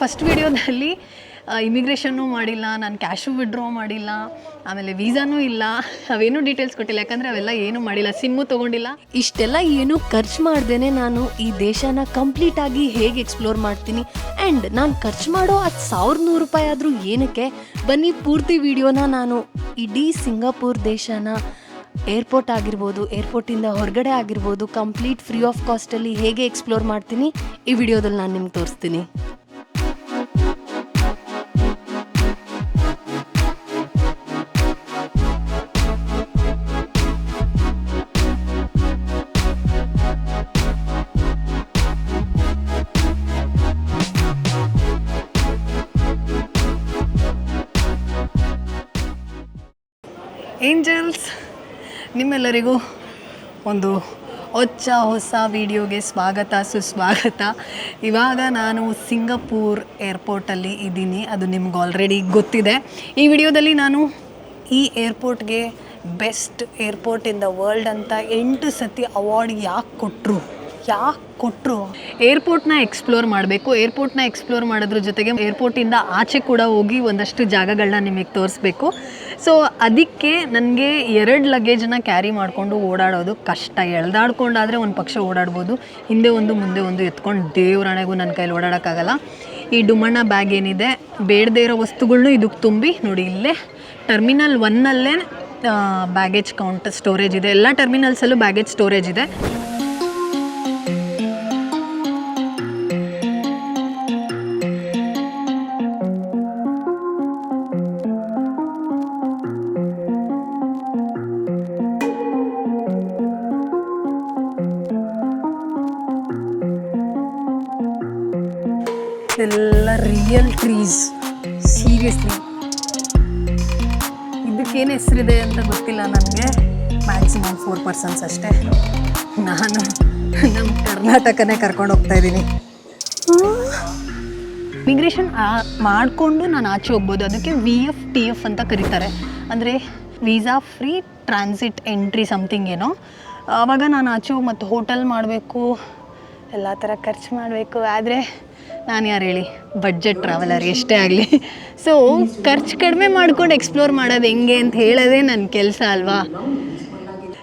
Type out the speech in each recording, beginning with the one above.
First ವಿಡಿಯೋದಲ್ಲಿ ಇಮಿಗ್ರೇಷನ್ನು ಮಾಡಿಲ್ಲ, ನಾನು ಕ್ಯಾಶು ವಿಡ್ರಾ ಮಾಡಿಲ್ಲ, ಆಮೇಲೆ ವೀಸಾನೂ ಇಲ್ಲ, ಅವೇನು ಡೀಟೇಲ್ಸ್ ಕೊಟ್ಟಿಲ್ಲ, ಯಾಕಂದರೆ ಅವೆಲ್ಲ ಏನೂ ಮಾಡಿಲ್ಲ ಸಿಮ್ಮು ತೊಗೊಂಡಿಲ್ಲ. ಇಷ್ಟೆಲ್ಲ ಏನು ಖರ್ಚು ಮಾಡ್ದೇನೆ ನಾನು ಈ ದೇಶನ ಕಂಪ್ಲೀಟ್ ಆಗಿ ಹೇಗೆ ಎಕ್ಸ್ಪ್ಲೋರ್ ಮಾಡ್ತೀನಿ. ಆ್ಯಂಡ್ ನಾನು ಖರ್ಚು ಮಾಡೋ ಅದು ಸಾವಿರದ ನೂರು ರೂಪಾಯಿ ಆದರೂ ಏನಕ್ಕೆ? ಬನ್ನಿ ಪೂರ್ತಿ ವಿಡಿಯೋನ ನಾನು ಇಡೀ ಸಿಂಗಾಪುರ್ ದೇಶನ ಏರ್ಪೋರ್ಟ್ ಆಗಿರ್ಬೋದು ಏರ್ಪೋರ್ಟಿಂದ ಹೊರಗಡೆ ಆಗಿರ್ಬೋದು ಕಂಪ್ಲೀಟ್ ಫ್ರೀ ಆಫ್ ಕಾಸ್ಟಲ್ಲಿ ಹೇಗೆ ಎಕ್ಸ್ಪ್ಲೋರ್ ಮಾಡ್ತೀನಿ, ಈ ವಿಡಿಯೋದಲ್ಲಿ ನಾನು ನಿಮ್ಗೆ ತೋರಿಸ್ತೀನಿ. ಏಂಜಲ್ಸ್, ನಿಮ್ಮೆಲ್ಲರಿಗೂ ಒಂದು ಹೊಚ್ಚ ಹೊಸ ವಿಡಿಯೋಗೆ ಸ್ವಾಗತ, ಸುಸ್ವಾಗತ. ಇವಾಗ ನಾನು ಸಿಂಗಪೂರ್ ಏರ್ಪೋರ್ಟಲ್ಲಿ ಇದ್ದೀನಿ. ಅದು ನಿಮ್ಗೆ ಆಲ್ರೆಡಿ ಗೊತ್ತಿದೆ. ಈ ವಿಡಿಯೋದಲ್ಲಿ ನಾನು ಈ ಏರ್ಪೋರ್ಟ್ಗೆ best airport in the world ಅಂತ ಎಂಟು ಸತಿ ಅವಾರ್ಡ್ ಯಾಕೆ ಕೊಟ್ಟರು ಯಾಕೆ ಕೊಟ್ಟರು ಏರ್ಪೋರ್ಟ್ನ ಎಕ್ಸ್ಪ್ಲೋರ್ ಮಾಡಬೇಕು. ಏರ್ಪೋರ್ಟ್ನ ಎಕ್ಸ್ಪ್ಲೋರ್ ಮಾಡೋದ್ರ ಜೊತೆಗೆ ಏರ್ಪೋರ್ಟಿಂದ ಆಚೆ ಕೂಡ ಹೋಗಿ ಒಂದಷ್ಟು ಜಾಗಗಳನ್ನ ನಿಮಗೆ ತೋರಿಸ್ಬೇಕು. ಸೊ ಅದಕ್ಕೆ ನನಗೆ ಎರಡು ಲಗೇಜನ್ನ ಕ್ಯಾರಿ ಮಾಡಿಕೊಂಡು ಓಡಾಡೋದು ಕಷ್ಟ. ಎಳ್ದಾಡ್ಕೊಂಡಾದರೆ ಒಂದು ಪಕ್ಷ ಓಡಾಡ್ಬೋದು. ಹಿಂದೆ ಒಂದು, ಮುಂದೆ ಒಂದು ಎತ್ಕೊಂಡು ದೇವ್ರಣೆಗೂ ನನ್ನ ಕೈಲಿ ಓಡಾಡೋಕ್ಕಾಗಲ್ಲ. ಈ ಡುಮಣ್ಣ ಬ್ಯಾಗ್ ಏನಿದೆ, ಬೇಡದೇ ಇರೋ ವಸ್ತುಗಳನ್ನೂ ಇದಕ್ಕೆ ತುಂಬಿ ನೋಡಿ ಇಲ್ಲೇ. ಟರ್ಮಿನಲ್ ಒನ್ನಲ್ಲೇ ಬ್ಯಾಗೇಜ್ ಕೌಂಟ್ ಸ್ಟೋರೇಜ್ ಇದೆ. ಎಲ್ಲ ಟರ್ಮಿನಲ್ಸಲ್ಲೂ ಬ್ಯಾಗೇಜ್ ಸ್ಟೋರೇಜ್ ಇದೆ. ಪರ್ಸನ್ಸ್ ಅಷ್ಟೇ. ನಾನು ನಮ್ಮ ಕರ್ನಾಟಕನೇ ಕರ್ಕೊಂಡು ಹೋಗ್ತಾ ಇದ್ದೀನಿ. ಇಮಿಗ್ರೇಷನ್ ಮಾಡಿಕೊಂಡು ನಾನು ಆಚೆ ಹೋಗ್ಬೋದು. ಅದಕ್ಕೆ ವಿ ಎಫ್ ಟಿ ಎಫ್ ಅಂತ ಕರೀತಾರೆ. ಅಂದರೆ visa free transit entry something ಏನೋ. ಆವಾಗ ನಾನು ಆಚೆ ಹೋಗಿ ಮತ್ತು ಹೋಟೆಲ್ ಮಾಡಬೇಕು, ಎಲ್ಲ ಥರ ಖರ್ಚು ಮಾಡಬೇಕು. ಆದರೆ ನಾನು ಯಾರು ಹೇಳಿ ಬಡ್ಜೆಟ್ ಟ್ರಾವೆಲರ್ ಎಷ್ಟೇ ಆಗಲಿ. ಸೊ ಖರ್ಚು ಕಡಿಮೆ ಮಾಡ್ಕೊಂಡು ಎಕ್ಸ್ಪ್ಲೋರ್ ಮಾಡೋದು ಹೆಂಗೆ ಅಂತ ಹೇಳೋದೇ ನನ್ನ ಕೆಲಸ ಅಲ್ವಾ?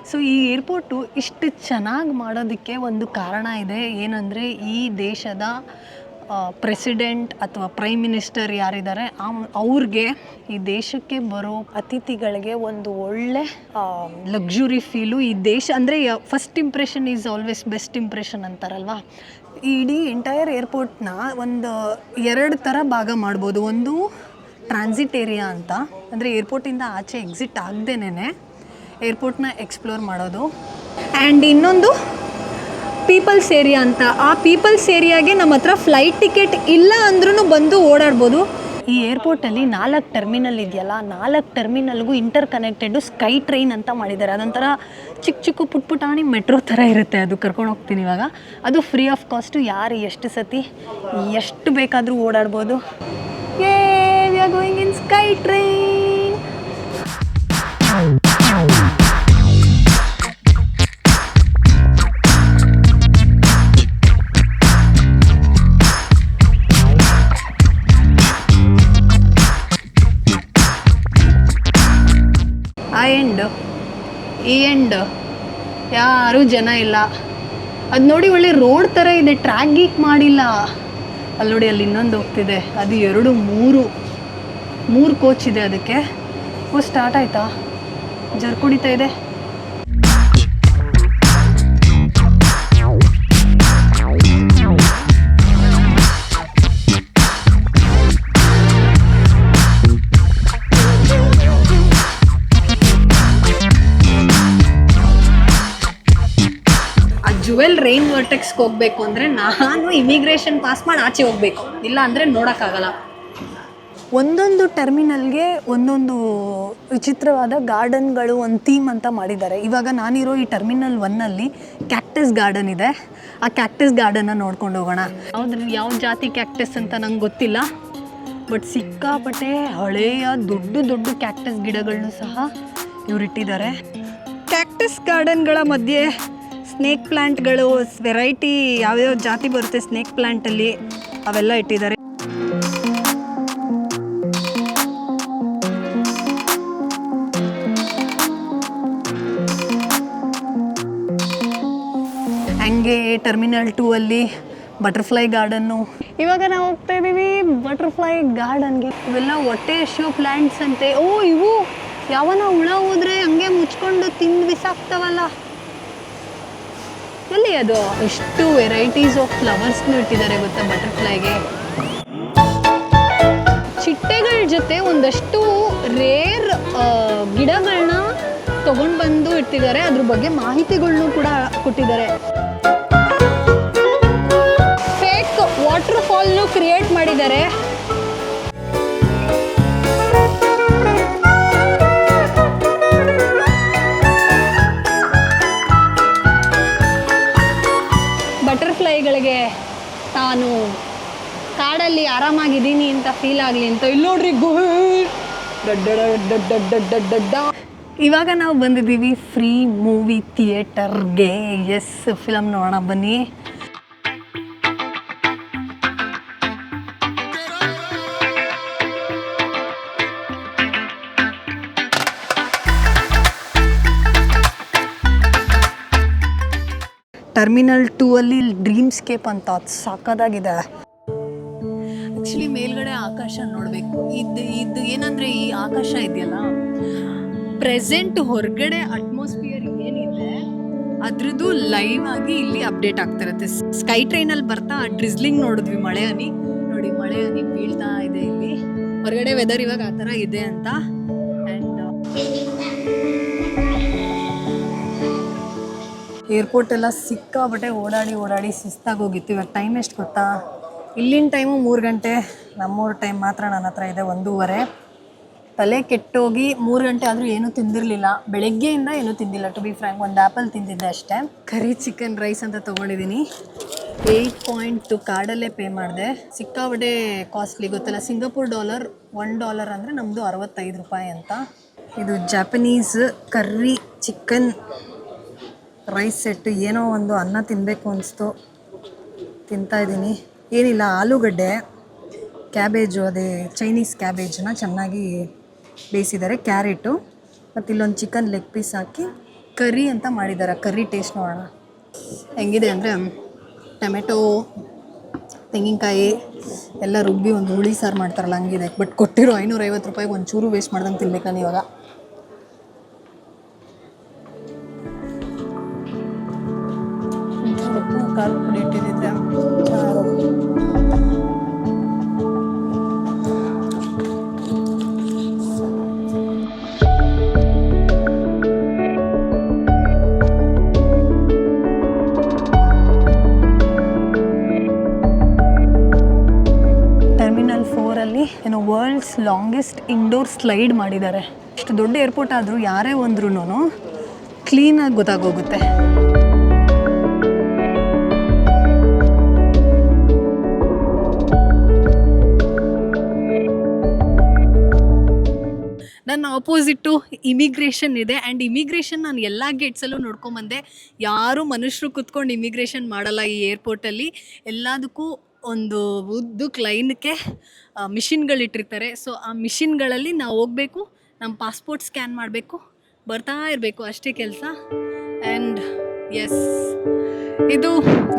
ಸೊ ಈ ಏರ್ಪೋರ್ಟು ಇಷ್ಟು ಚೆನ್ನಾಗಿ ಮಾಡೋದಕ್ಕೆ ಒಂದು ಕಾರಣ ಇದೆ. ಏನಂದರೆ ಈ ದೇಶದ ಪ್ರೆಸಿಡೆಂಟ್ ಅಥವಾ ಪ್ರೈಮ್ ಮಿನಿಸ್ಟರ್ ಯಾರಿದ್ದಾರೆ ಅವ್ರಿಗೆ ಈ ದೇಶಕ್ಕೆ ಬರೋ ಅತಿಥಿಗಳಿಗೆ ಒಂದು ಒಳ್ಳೆ ಲಕ್ಸುರಿ ಫೀಲು ಈ ದೇಶ, ಅಂದರೆ first impression is always best impression ಅಂತಾರಲ್ವಾ? ಇಡೀ ಎಂಟೈರ್ ಏರ್ಪೋರ್ಟ್ನ ಒಂದು ಎರಡು ಥರ ಭಾಗ ಮಾಡ್ಬೋದು. ಒಂದು ಟ್ರಾನ್ಸಿಟ್ ಏರಿಯಾ ಅಂತ, ಅಂದರೆ ಏರ್ಪೋರ್ಟಿಂದ ಆಚೆ ಎಕ್ಸಿಟ್ ಆಗದೇನೆ ಏರ್ಪೋರ್ಟ್ನ ಎಕ್ಸ್ಪ್ಲೋರ್ ಮಾಡೋದು. ಆ್ಯಂಡ್ ಇನ್ನೊಂದು, ಪೀಪಲ್ಸ್ ಏರಿಯಾ ಅಂತ. ಆ ಪೀಪಲ್ಸ್ ಏರಿಯಾಗೆ ನಮ್ಮ ಹತ್ರ ಫ್ಲೈಟ್ ಟಿಕೆಟ್ ಇಲ್ಲ ಅಂದ್ರೂ ಬಂದು ಓಡಾಡ್ಬೋದು. ಈ ಏರ್ಪೋರ್ಟಲ್ಲಿ ನಾಲ್ಕು ಟರ್ಮಿನಲ್ ಇದೆಯಲ್ಲ, ನಾಲ್ಕು ಟರ್ಮಿನಲ್ಗೂ ಇಂಟರ್ ಕನೆಕ್ಟೆಡು ಸ್ಕೈ ಟ್ರೈನ್ ಅಂತ ಮಾಡಿದ್ದಾರೆ. ಅದೊಂಥರ ಚಿಕ್ಕ ಚಿಕ್ಕ ಪುಟ್ ಪುಟಾಣಿ ಮೆಟ್ರೋ ಥರ ಇರುತ್ತೆ ಅದು. ಕರ್ಕೊಂಡು ಹೋಗ್ತೀನಿ ಇವಾಗ. ಅದು ಫ್ರೀ ಆಫ್ ಕಾಸ್ಟು ಯಾರು ಎಷ್ಟು ಸತಿ, ಎಷ್ಟು ಬೇಕಾದರೂ ಓಡಾಡ್ಬೋದು. Hey we are going in sky train ಈ ಎಂಡ್ ಯಾರೂ ಜನ ಇಲ್ಲ. ಅದು ನೋಡಿ ಒಳ್ಳೆ ರೋಡ್ ಥರ ಇದೆ ಟ್ರ್ಯಾಕ್ ಗೀಕ್ ಮಾಡಿಲ್ಲ. ಅಲ್ಲಿ ನೋಡಿ ಅಲ್ಲಿ ಇನ್ನೊಂದು ಹೋಗ್ತಿದೆ, ಅದು ಎರಡು, ಮೂರು ಮೂರು ಕೋಚ್ ಇದೆ ಅದಕ್ಕೆ. ಓ ಸ್ಟಾರ್ಟ್ ಆಯ್ತಾ? ಜರ್ಕೊಡಿತಾ ಇದೆ. ಜುವೆಲ್ ರೈನ್ ವರ್ಟೆಕ್ಸ್ಗೆ ಹೋಗ್ಬೇಕು ಅಂದರೆ ನಾನು ಇಮಿಗ್ರೇಷನ್ ಪಾಸ್ ಮಾಡಿ ಆಚೆ ಹೋಗ್ಬೇಕು. ಇಲ್ಲ ಅಂದರೆ ನೋಡೋಕ್ಕಾಗಲ್ಲ. ಒಂದೊಂದು ಟರ್ಮಿನಲ್ಗೆ ಒಂದೊಂದು ವಿಚಿತ್ರವಾದ ಗಾರ್ಡನ್ಗಳು ಒಂದು ಥೀಮ್ ಅಂತ ಮಾಡಿದ್ದಾರೆ. ಇವಾಗ ನಾನಿರೋ ಈ ಟರ್ಮಿನಲ್ ಒನ್ನಲ್ಲಿ ಕ್ಯಾಕ್ಟಸ್ ಗಾರ್ಡನ್ ಇದೆ. ಆ ಕ್ಯಾಕ್ಟಸ್ ಗಾರ್ಡನ್ನ ನೋಡ್ಕೊಂಡು ಹೋಗೋಣ. ಯಾವ್ದು ಯಾವ ಜಾತಿ ಕ್ಯಾಕ್ಟಸ್ ಅಂತ ನಂಗೆ ಗೊತ್ತಿಲ್ಲ. ಬಟ್ ಸಿಕ್ಕಾಪಟ್ಟೆ ಹಳೆಯ ದೊಡ್ಡ ದೊಡ್ಡ ಕ್ಯಾಕ್ಟಸ್ ಗಿಡಗಳನ್ನು ಸಹ ಇವ್ರು ಇಟ್ಟಿದ್ದಾರೆ ಕ್ಯಾಕ್ಟಸ್ ಗಾರ್ಡನ್ಗಳ ಮಧ್ಯೆ ಸ್ನೇಕ್ ಪ್ಲ್ಯಾಂಟ್ಗಳು ವೆರೈಟಿ ಯಾವ್ಯಾವ ಜಾತಿ ಬರುತ್ತೆ ಸ್ನೇಕ್ ಪ್ಲ್ಯಾಂಟಲ್ಲಿ ಅವೆಲ್ಲ ಇಟ್ಟಿದ್ದಾರೆ. ಹಂಗೆ ಟರ್ಮಿನಲ್ ಟೂ ಅಲ್ಲಿ ಬಟರ್ಫ್ಲೈ ಗಾರ್ಡನ್ನು ಇವಾಗ ನಾವು ಹೋಗ್ತಾ ಇದ್ದೀವಿ ಬಟರ್ಫ್ಲೈ ಗಾರ್ಡನ್ಗೆ ಇವೆಲ್ಲ ಹೊಟ್ಟೆ ಶೋ ಪ್ಲಾಂಟ್ಸ್ ಅಂತೆ. ಓ ಇವು ಯಾವನ ಹುಳ ಹೋದ್ರೆ ಹಂಗೆ ಮುಚ್ಕೊಂಡು ತಿಂದು ಬಿಸಾಕ್ತಾವಲ್ಲ ಎಲ್ಲಿ ಅದು? ಎಷ್ಟು ವೆರೈಟೀಸ್ ಆಫ್ ಫ್ಲವರ್ಸ್ನು ಇಟ್ಟಿದ್ದಾರೆ ಗೊತ್ತಾ ಬಟರ್ಫ್ಲೈಗೆ ಚಿಟ್ಟೆಗಳ ಜೊತೆ ಒಂದಷ್ಟು ರೇರ್ ಗಿಡಗಳನ್ನ ತಗೊಂಡು ಬಂದು ಇಟ್ಟಿದ್ದಾರೆ. ಅದ್ರ ಬಗ್ಗೆ ಮಾಹಿತಿಗಳನ್ನು ಕೂಡ ಕೊಟ್ಟಿದ್ದಾರೆ. ಫೇಕ್ ವಾಟರ್ ಫಾಲ್ನು ಕ್ರಿಯೇಟ್ ಮಾಡಿದ್ದಾರೆ. ಕಾಡಲ್ಲಿ ಆರಾಮಾಗಿದ್ದೀನಿ ಅಂತ ಫೀಲ್ ಆಗಲಿ ಅಂತ. ಇಲ್ಲಿ ನೋಡ್ರಿ ಇವಾಗ ನಾವು ಬಂದಿದ್ದೀವಿ ಫ್ರೀ ಮೂವಿ ಥಿಯೇಟರ್ಗೆ ಎಸ್ ಫಿಲಮ್ ನೋಡೋಣ ಬನ್ನಿ. ಟರ್ಮಿನಲ್ ಟೂ ಅಲ್ಲಿ ಡ್ರೀಮ್ಸ್ಕೇಪ್ ಅಂತ ಸಾಕದಾಗಿದೆ. ಆ್ಯಕ್ಚುಲಿ ಮೇಲ್ಗಡೆ ಆಕಾಶ ನೋಡಬೇಕು. ಇದು ಇದು ಏನಂದರೆ ಈ ಆಕಾಶ ಇದೆಯಲ್ಲ? ಪ್ರೆಸೆಂಟ್ ಹೊರಗಡೆ ಅಟ್ಮಾಸ್ಫಿಯರ್ ಏನಿದೆ, ಅದ್ರದ್ದು ಲೈವ್ ಆಗಿ ಇಲ್ಲಿ ಅಪ್ಡೇಟ್ ಆಗ್ತಿರುತ್ತೆ ಸ್ಕೈ ಟ್ರೈನಲ್ಲಿ ಬರ್ತಾ ಡ್ರಿಸ್ಲಿಂಗ್ ನೋಡಿದ್ವಿ ಮಳೆ ಹನಿ. ನೋಡಿ, ಮಳೆ ಹನಿ ಬೀಳ್ತಾ ಇದೆ ಇಲ್ಲಿ. ಹೊರಗಡೆ ವೆದರ್ ಇವಾಗ ಆ ಥರ ಇದೆ ಅಂತ. ಏರ್ಪೋರ್ಟ್ ಎಲ್ಲ ಸಿಕ್ಕಾಬಟ್ಟೆ ಓಡಾಡಿ ಓಡಾಡಿ ಸುಸ್ತಾಗಿ ಹೋಗಿತ್ತು. ಇವಾಗ ಟೈಮ್ ಎಷ್ಟು ಗೊತ್ತಾ? ಇಲ್ಲಿನ ಟೈಮು ಮೂರು ಗಂಟೆ, ನಮ್ಮೂರ ಟೈಮ್ ಮಾತ್ರ ನನ್ನ ಹತ್ರ ಇದೆ ಒಂದೂವರೆ. ತಲೆ ಕೆಟ್ಟೋಗಿ ಮೂರು ಗಂಟೆ ಆದರೂ ಏನೂ ತಿಂದಿರಲಿಲ್ಲ. ಬೆಳಗ್ಗೆಯಿಂದ ಏನೂ ತಿಂದಿಲ್ಲ ಟು ಬಿ ಫ್ರ್ಯಾಂಕ್ ಒಂದು ಆ್ಯಪಲ್ ತಿಂದಿದ್ದೆ ಅಷ್ಟೇ. ಕರಿ ಚಿಕನ್ ರೈಸ್ ಅಂತ ತೊಗೊಂಡಿದ್ದೀನಿ ಏಯ್ಟ್ ಪಾಯಿಂಟ್ ಟು ಕಾರ್ಡಲ್ಲೇ ಪೇ ಮಾಡಿದೆ. ಸಿಕ್ಕಾಬಡೆ ಕಾಸ್ಟ್ಲಿ ಗೊತ್ತಲ್ಲ, ಸಿಂಗಾಪುರ್ ಡಾಲರ್ ಒನ್ ಡಾಲರ್ ಅಂದರೆ ನಮ್ಮದು ಅರವತ್ತೈದು ರೂಪಾಯಿ ಅಂತ. ಇದು Japanese curry chicken rice set ಏನೋ ಒಂದು ಅನ್ನ ತಿನ್ನಬೇಕು ಅನಿಸ್ತು. ತಿಂತಾ ಇದ್ದೀನಿ ಏನಿಲ್ಲ, ಆಲೂಗಡ್ಡೆ, ಕ್ಯಾಬೇಜು, ಅದೇ ಚೈನೀಸ್ ಕ್ಯಾಬೇಜನ್ನ ಚೆನ್ನಾಗಿ ಬೇಯಿಸಿದ್ದಾರೆ, ಕ್ಯಾರೆಟು. ಮತ್ತು ಇಲ್ಲೊಂದು ಚಿಕನ್ ಲೆಗ್ ಪೀಸ್ ಹಾಕಿ ಕರಿ ಅಂತ ಮಾಡಿದ್ದಾರೆ. ಕರಿ ಟೇಸ್ಟ್ ನೋಡೋಣ. ಹೆಂಗಿದೆ ಅಂದರೆ, ಟೊಮೆಟೊ, ತೆಂಗಿನಕಾಯಿ, ಎಲ್ಲ ರುಬ್ಬಿ ಒಂದು ಹುಳಿ ಸಾರು ಮಾಡ್ತಾರಲ್ಲ, ಹಂಗಿದೆ. ಬಟ್ ಕೊಟ್ಟಿರೋ ಐನೂರೈವತ್ತು ರೂಪಾಯಿಗೆ ಒಂದು ಚೂರು ವೇಸ್ಟ್ ಮಾಡ್ದಂಗೆ ತಿನ್ಬೇಕು ನಾನು ಇವಾಗ. ಉಪ್ಪು ಖಾರ ಪುಡಿ ಇಟ್ಟಿದ್ದೆ ಟರ್ಮಿನಲ್ ಫೋರಲ್ಲಿ ಏನೋ ವರ್ಲ್ಡ್ಸ್ ಲಾಂಗೆಸ್ಟ್ ಇಂಡೋರ್ ಸ್ಲೈಡ್ ಮಾಡಿದ್ದಾರೆ. ಇಷ್ಟು ದೊಡ್ಡ ಏರ್ಪೋರ್ಟ್ ಆದರೂ ಯಾರೇ ಒಂದ್ರೂ ಕ್ಲೀನಾಗಿ ಗೊತ್ತಾಗೋಗುತ್ತೆ. ನನ್ನ ಆಪೋಸಿಟ್ಟು ಇಮಿಗ್ರೇಷನ್ ಇದೆ. ಆ್ಯಂಡ್ ಇಮಿಗ್ರೇಷನ್ ನಾನು ಎಲ್ಲ ಗೇಟ್ಸಲ್ಲೂ ನೋಡ್ಕೊಂಬಂದೆ ಯಾರೂ ಮನುಷ್ಯರು ಕುತ್ಕೊಂಡು ಇಮಿಗ್ರೇಷನ್ ಮಾಡಲ್ಲ ಈ ಏರ್ಪೋರ್ಟಲ್ಲಿ ಎಲ್ಲದಕ್ಕೂ ಒಂದು ಉದ್ದಕ್ಕೆ ಲೈನ್ಗೆ ಮಿಷಿನ್ಗಳಿಟ್ಟಿರ್ತಾರೆ ಸೊ ಆ ಮಿಷಿನ್ಗಳಲ್ಲಿ ನಾವು ಹೋಗಬೇಕು ನಮ್ಮ ಪಾಸ್ಪೋರ್ಟ್ ಸ್ಕ್ಯಾನ್ ಮಾಡಬೇಕು, ಬರ್ತಾ ಇರಬೇಕು ಅಷ್ಟೇ ಕೆಲಸ. ಆ್ಯಂಡ್ ಎಸ್ ಇದು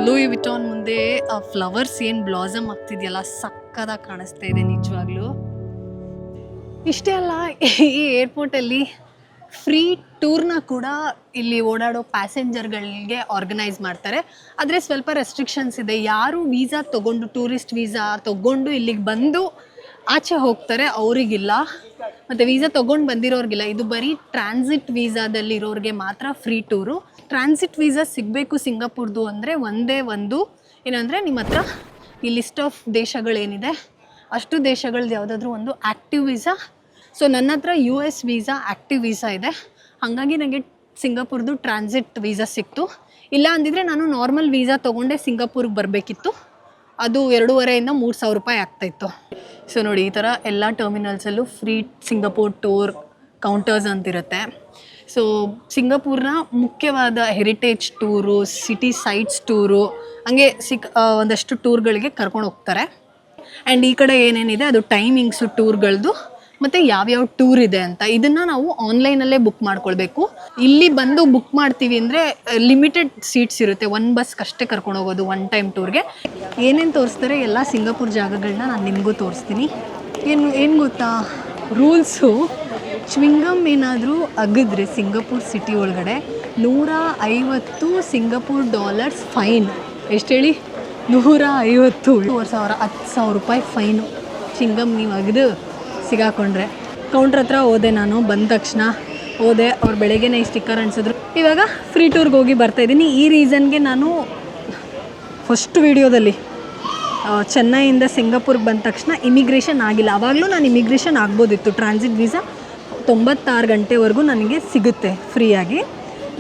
ಲೂಯಿ ವಿಟಾನ್ ಮುಂದೆ ಆ ಫ್ಲವರ್ಸ್ ಏನು ಬ್ಲಾಸಮ್ ಆಗ್ತಿದೆಯಲ್ಲ, ಸಕ್ಕದಾಗಿ ಕಾಣಿಸ್ತಾ ಇದೆ ನಿಜವಾಗ್ಲೂ. ಇಷ್ಟೇ ಅಲ್ಲ, ಈ ಏರ್ಪೋರ್ಟಲ್ಲಿ ಫ್ರೀ ಟೂರ್ನ ಕೂಡ ಇಲ್ಲಿ ಓಡಾಡೋ ಪ್ಯಾಸೆಂಜರ್ಗಳಿಗೆ ಆರ್ಗನೈಸ್ ಮಾಡ್ತಾರೆ. ಆದರೆ ಸ್ವಲ್ಪ ರೆಸ್ಟ್ರಿಕ್ಷನ್ಸ್ ಇದೆ. ಯಾರು ವೀಸಾ ತೊಗೊಂಡು ಟೂರಿಸ್ಟ್ ವೀಸಾ ತೊಗೊಂಡು ಇಲ್ಲಿಗೆ ಬಂದು ಆಚೆ ಹೋಗ್ತಾರೆ, ಅವರಿಗಿಲ್ಲ. ಮತ್ತು ವೀಸಾ ತೊಗೊಂಡು ಬಂದಿರೋರಿಗಿಲ್ಲ. ಇದು ಬರೀ ಟ್ರಾನ್ಸಿಟ್ ವೀಸಾದಲ್ಲಿರೋರಿಗೆ ಮಾತ್ರ ಫ್ರೀ ಟೂರು ಟ್ರಾನ್ಸಿಟ್ ವೀಸಾ ಸಿಗಬೇಕು ಸಿಂಗಾಪುರ್ದು ಅಂದರೆ ಒಂದೇ ಒಂದು. ಏನಂದರೆ ನಿಮ್ಮ ಹತ್ರ ಈ ಲಿಸ್ಟ್ ಆಫ್ ದೇಶಗಳೇನಿದೆ, ಅಷ್ಟು ದೇಶಗಳದ್ದು ಯಾವುದಾದ್ರೂ ಒಂದು ಆ್ಯಕ್ಟಿವ್ ವೀಸಾ ಸೊ ನನ್ನ ಹತ್ರ U S visa active visa ಇದೆ. ಹಾಗಾಗಿ ನನಗೆ ಸಿಂಗಾಪುರ್ದು ಟ್ರಾನ್ಸಿಟ್ ವೀಸಾ ಸಿಕ್ತು. ಇಲ್ಲ ಅಂದಿದ್ರೆ ನಾನು ನಾರ್ಮಲ್ ವೀಸಾ ತೊಗೊಂಡೆ ಸಿಂಗಾಪುರ್ಗೆ ಬರಬೇಕಿತ್ತು. ಅದು ಎರಡೂವರೆಯಿಂದ ಮೂರು ಸಾವಿರ ರೂಪಾಯಿ ಆಗ್ತಾಯಿತ್ತು. ಸೊ ನೋಡಿ, ಈ ಥರ ಎಲ್ಲ ಟರ್ಮಿನಲ್ಸಲ್ಲೂ ಫ್ರೀ ಸಿಂಗಾಪುರ್ ಟೂರ್ ಕೌಂಟರ್ಸ್ ಅಂತಿರುತ್ತೆ. ಸೊ ಸಿಂಗಾಪುರ್ನ ಮುಖ್ಯವಾದ heritage tour city sights tour ಹಂಗೆ ಸಿಕ್ ಒಂದಷ್ಟು ಟೂರ್ಗಳಿಗೆ ಕರ್ಕೊಂಡು ಹೋಗ್ತಾರೆ. ಆ್ಯಂಡ್ ಈ ಕಡೆ ಏನೇನಿದೆ, ಅದು ಟೈಮಿಂಗ್ಸು ಟೂರ್ಗಳದ್ದು ಮತ್ತು ಯಾವ್ಯಾವ ಟೂರ್ ಇದೆ ಅಂತ ಇದನ್ನು ನಾವು ಆನ್ಲೈನಲ್ಲೇ ಬುಕ್ ಮಾಡ್ಕೊಳ್ಬೇಕು. ಇಲ್ಲಿ ಬಂದು ಬುಕ್ ಮಾಡ್ತೀವಿ ಅಂದರೆ ಲಿಮಿಟೆಡ್ ಸೀಟ್ಸ್ ಇರುತ್ತೆ. ಒನ್ ಬಸ್ ಅಷ್ಟೇ ಕರ್ಕೊಂಡು ಹೋಗೋದು ಒನ್ ಟೈಮ್ ಟೂರ್ಗೆ ಏನೇನು ತೋರಿಸ್ತಾರೆ? ಎಲ್ಲ ಸಿಂಗಾಪುರ್ ಜಾಗಗಳನ್ನ ನಾನು ನಿಮಗೂ ತೋರಿಸ್ತೀನಿ. ಏನು ಏನು ಗೊತ್ತಾ? ರೂಲ್ಸು ಚ್ವಿಂಗಮ್ ಏನಾದರೂ ಅಗಿದ್ರೆ ಸಿಂಗಾಪುರ್ ಸಿಟಿ ಒಳಗಡೆ ನೂರ ಐವತ್ತು ಸಿಂಗಾಪುರ್ ಡಾಲರ್ಸ್ ಫೈನ್ ಎಷ್ಟು ಹೇಳಿ? ನೂರ ಐವತ್ತು. ಸಾವಿರ, ಹತ್ತು ಸಾವಿರ ರೂಪಾಯಿ ಫೈನು ಚಿಂಗಮ್ ನೀವು ಅಗದು. ಸಿಗಾಕೊಂಡ್ರೆ. ಕೌಂಟ್ರ್ ಹತ್ರ ಹೋದೆ ನಾನು, ಬಂದ ತಕ್ಷಣ ಹೋದೆ, ಅವ್ರು ಬೆಳಗ್ಗೆನೇ ಸ್ಟಿಕ್ಕರ್ ಅನ್ಸಿದ್ರು. ಇವಾಗ ಫ್ರೀ ಟೂರ್ಗೆ ಹೋಗಿ ಬರ್ತಾಯಿದ್ದೀನಿ ಈ ರೀಸನ್ಗೆ ನಾನು ಫಸ್ಟ್ ವಿಡಿಯೋದಲ್ಲಿ ಚೆನ್ನೈಯಿಂದ ಸಿಂಗಾಪುರ್ಗೆ ಬಂದ ತಕ್ಷಣ ಇಮಿಗ್ರೇಷನ್ ಆಗಿಲ್ಲ. ಆವಾಗಲೂ ನಾನು ಇಮಿಗ್ರೇಷನ್ ಆಗ್ಬೋದಿತ್ತು. ಟ್ರಾನ್ಸಿಟ್ ವೀಸಾ ತೊಂಬತ್ತಾರು ಗಂಟೆವರೆಗೂ ನನಗೆ ಸಿಗುತ್ತೆ ಫ್ರೀಯಾಗಿ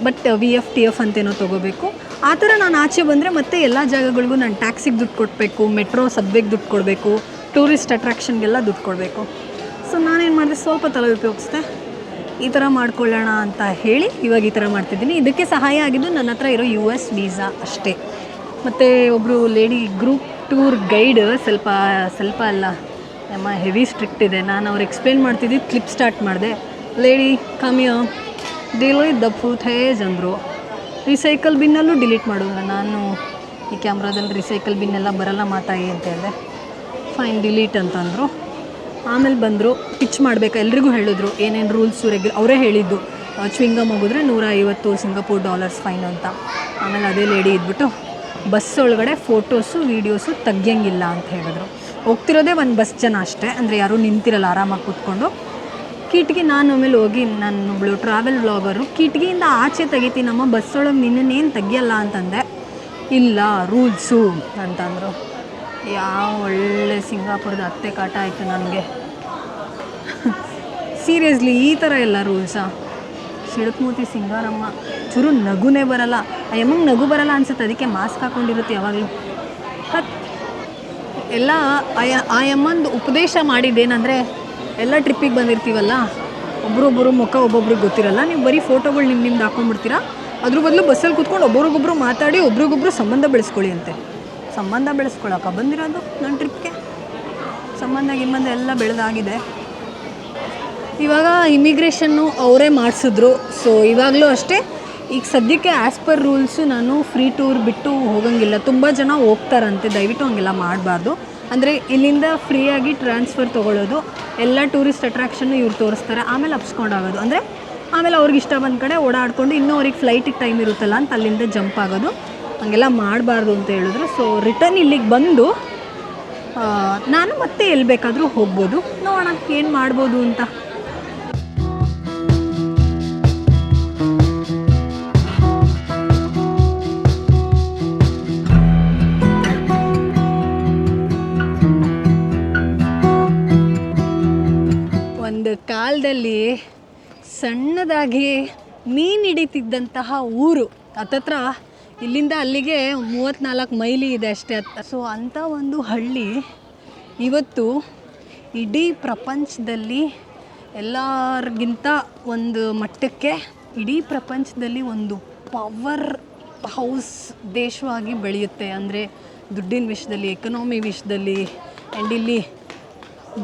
but V F T F ಅಂತೇನೋ ತೊಗೋಬೇಕು. ಆ ಥರ ನಾನು ಆಚೆ ಬಂದರೆ ಮತ್ತೆ ಎಲ್ಲ ಜಾಗಗಳಿಗೂ ನಾನು ಟ್ಯಾಕ್ಸಿಗೆ ದುಡ್ಡು ಕೊಡಬೇಕು ಮೆಟ್ರೋ ಸಬ್ವೆಗೆ ದುಡ್ಡು ಕೊಡಬೇಕು ಟೂರಿಸ್ಟ್ ಅಟ್ರಾಕ್ಷನ್ಗೆಲ್ಲ ದುಡ್ಡು ಕೊಡಬೇಕು. ಸೊ ನಾನೇನು ಮಾಡಿದೆ? ಸ್ವಲ್ಪ ತಲೆ ಉಪಯೋಗಿಸ್ದೆ. ಈ ಥರ ಮಾಡ್ಕೊಳ್ಳೋಣ ಅಂತ ಹೇಳಿ ಇವಾಗ ಈ ಥರ ಮಾಡ್ತಿದ್ದೀನಿ. ಇದಕ್ಕೆ ಸಹಾಯ ಆಗಿದ್ದು ನನ್ನ ಹತ್ರ ಇರೋ ಯು ಎಸ್ ವೀಸಾ ಅಷ್ಟೇ. ಮತ್ತು ಒಬ್ಬರು ಲೇಡಿ ಗ್ರೂಪ್ ಟೂರ್ ಗೈಡ್ ಸ್ವಲ್ಪ ಸ್ವಲ್ಪ ಅಲ್ಲ, ನಮ್ಮ ಹೆವಿ ಸ್ಟ್ರಿಕ್ಟ್ ಇದೆ. ನಾನು ಅವ್ರು ಎಕ್ಸ್ಪ್ಲೇನ್ ಮಾಡ್ತಿದ್ದು ಕ್ಲಿಪ್ ಸ್ಟಾರ್ಟ್ ಮಾಡಿದೆ. ಲೇಡಿ ಕಮ್ಮಿಯ ಡಿಲೋ ದ ಫೂಥೇಜ್ ಅಂದರು ರಿಸೈಕಲ್ ಬಿನ್ನಲ್ಲೂ ಡಿಲೀಟ್ ಮಾಡೋಲ್ಲ ನಾನು ಈ ಕ್ಯಾಮ್ರಾದಲ್ಲಿ ರಿಸೈಕಲ್ ಬಿನ್ನೆಲ್ಲ ಬರಲ್ಲ ಮಾತಾಯಿ ಅಂತ ಹೇಳಿದೆ. ಫೈನ್ ಡಿಲೀಟ್ ಅಂತಂದರು. ಆಮೇಲೆ ಬಂದರು ಪಿಚ್ ಮಾಡಬೇಕು, ಎಲ್ರಿಗೂ ಹೇಳಿದ್ರು, ಏನೇನು ರೂಲ್ಸು ರೆಗ್ಯು ಅವರೇ ಹೇಳಿದ್ದು ಚ್ವಿಂಗಮ್ ಹೋಗಿದ್ರೆ ನೂರ ಐವತ್ತು ಸಿಂಗಾಪುರ್ ಡಾಲರ್ಸ್ ಫೈನ್ ಅಂತ. ಆಮೇಲೆ ಅದೇ ಲೇಡಿ ಇದ್ಬಿಟ್ಟು, ಬಸ್ ಒಳಗಡೆ ಫೋಟೋಸು ವೀಡಿಯೋಸು ತೆಗಿಯಂಗಿಲ್ಲ ಅಂತ ಹೇಳಿದ್ರು. ಹೋಗ್ತಿರೋದೇ ಒಂದು ಬಸ್ ಜನ ಅಷ್ಟೇ, ಅಂದರೆ ಯಾರೂ ನಿಂತಿರಲ್ಲ, ಆರಾಮಾಗಿ ಕೂತ್ಕೊಂಡು. ಕಿಟಕಿ ನಾನು ಆಮೇಲೆ ಹೋಗಿ, ನಾನು ಟ್ರಾವೆಲ್ ಬ್ಲಾಗರು ಕಿಟಕಿಯಿಂದ ಆಚೆ ತೆಗಿತೀನಮ್ಮ ಬಸ್ ಒಳಗೆ ನಿನ್ನೇನು ತೆಗಿಯಲ್ಲ ಅಂತಂದೆ. ಇಲ್ಲ ರೂಲ್ಸು ಅಂತಂದರು. ಯಾವ ಒಳ್ಳೆ ಸಿಂಗಾಪುರದ ಅತ್ತೆ ಕಾಟ ಆಯಿತು ನನಗೆ. ಸೀರಿಯಸ್ಲಿ ಈ ಥರ ಎಲ್ಲ ರೂಲ್ಸಾ ಸಿಡುಕ್ಮೂತಿ ಸಿಂಗಾರಮ್ಮ, ಚೂರು ನಗುನೇ ಬರಲ್ಲ. ಆ ನಗು ಬರಲ್ಲ ಅನ್ಸುತ್ತೆ, ಅದಕ್ಕೆ ಮಾಸ್ಕ್ ಹಾಕೊಂಡಿರುತ್ತೆ ಯಾವಾಗಲೂ. ಹತ್, ಎಲ್ಲ ಆಯ ಆ ಯಮ್ಮಂದು ಉಪದೇಶ ಮಾಡಿದ್ದೇನೆಂದರೆ, ಎಲ್ಲ ಟ್ರಿಪ್ಪಿಗೆ ಬಂದಿರ್ತೀವಲ್ಲ ಒಬ್ರೊಬ್ಬರು ಮುಖ ಒಬ್ಬೊಬ್ರಿಗೆ ಗೊತ್ತಿರಲ್ಲ, ನೀವು ಬರೀ ಫೋಟೋಗಳು ನಿಮ್ಮ ನಿಮ್ದು ಹಾಕೊಂಡ್ಬಿಡ್ತೀರಾ? ಅದ್ರ ಬದಲು ಬಸ್ಸಲ್ಲಿ ಕೂತ್ಕೊಂಡು ಒಬ್ಬರಿಗೊಬ್ರು ಮಾತಾಡಿ, ಒಬ್ರಿಗೊಬ್ರು ಸಂಬಂಧ ಬೆಳೆಸ್ಕೊಳ್ಳಿ ಅಂತೆ. ಸಂಬಂಧ ಬೆಳೆಸ್ಕೊಳಕ್ಕೆ ಬಂದಿರೋದು ನನ್ನ ಟ್ರಿಪ್ಗೆ ಸಂಬಂಧ ಗಿಂಬಂಧ ಎಲ್ಲ ಬೆಳೆದಾಗಿದೆ. ಇವಾಗ ಇಮಿಗ್ರೇಷನ್ನು ಅವರೇ ಮಾಡಿಸಿದ್ರು. ಸೊ ಇವಾಗಲೂ ಅಷ್ಟೇ, ಈಗ ಸದ್ಯಕ್ಕೆ ಆ್ಯಸ್ ಪರ್ ರೂಲ್ಸು ನಾನು ಫ್ರೀ ಟೂರ್ ಬಿಟ್ಟು ಹೋಗಂಗಿಲ್ಲ. ತುಂಬ ಜನ ಹೋಗ್ತಾರಂತೆ, ದಯವಿಟ್ಟು ಹಂಗೆಲ್ಲ ಮಾಡಬಾರ್ದು. ಅಂದರೆ ಇಲ್ಲಿಂದ ಫ್ರೀಯಾಗಿ ಟ್ರಾನ್ಸ್ಫರ್ ತೊಗೊಳ್ಳೋದು, ಎಲ್ಲ ಟೂರಿಸ್ಟ್ ಅಟ್ರಾಕ್ಷನ್ನು ಇವ್ರು ತೋರಿಸ್ತಾರೆ. ಆಮೇಲೆ ಅಪ್ಸ್ಕೊಂಡಾಗೋದು ಅಂದರೆ, ಆಮೇಲೆ ಅವ್ರಿಗೆ ಇಷ್ಟ ಬಂದ ಕಡೆ ಓಡಾಡಿಕೊಂಡು ಇನ್ನೂ ಅವ್ರಿಗೆ ಫ್ಲೈಟಿಗೆ ಟೈಮ್ ಇರುತ್ತಲ್ಲ ಅಂತ ಅಲ್ಲಿಂದ ಜಂಪ್ ಆಗೋದು. ಹಂಗೆಲ್ಲ ಮಾಡಬಾರ್ದು ಅಂತ ಹೇಳಿದ್ರು. ಸೊ ರಿಟರ್ನ್ ಇಲ್ಲಿಗೆ ಬಂದು ನಾನು ಮತ್ತೆ ಎಲ್ಲಿ ಬೇಕಾದರೂ ಹೋಗ್ಬೋದು. ನೋಡೋಣ, ಏನು ಮಾಡ್ಬೋದು ಅಂತ. ಒಂದು ಕಾಲದಲ್ಲಿ ಸಣ್ಣದಾಗಿ ಮೀನು ಹಿಡಿತಿದ್ದಂತಹ ಊರು. ಹತ್ತತ್ರ ಇಲ್ಲಿಂದ ಅಲ್ಲಿಗೆ ಮೂವತ್ತ್ನಾಲ್ಕು ಮೈಲಿ ಇದೆ ಅಷ್ಟೇ ಸೊ ಅಂಥ ಒಂದು ಹಳ್ಳಿ ಇವತ್ತು ಇಡೀ ಪ್ರಪಂಚದಲ್ಲಿ ಎಲ್ಲರಿಗಿಂತ ಒಂದು ಮಟ್ಟಕ್ಕೆ ಇಡೀ ಪ್ರಪಂಚದಲ್ಲಿ ಒಂದು ಪವರ್ ಹೌಸ್ ದೇಶವಾಗಿ ಬೆಳೆಯುತ್ತೆ. ಅಂದರೆ ದುಡ್ಡಿನ ವಿಷಯದಲ್ಲಿ ಎಕನಾಮಿ ವಿಷಯದಲ್ಲಿ ಆ್ಯಂಡ್ ಇಲ್ಲಿ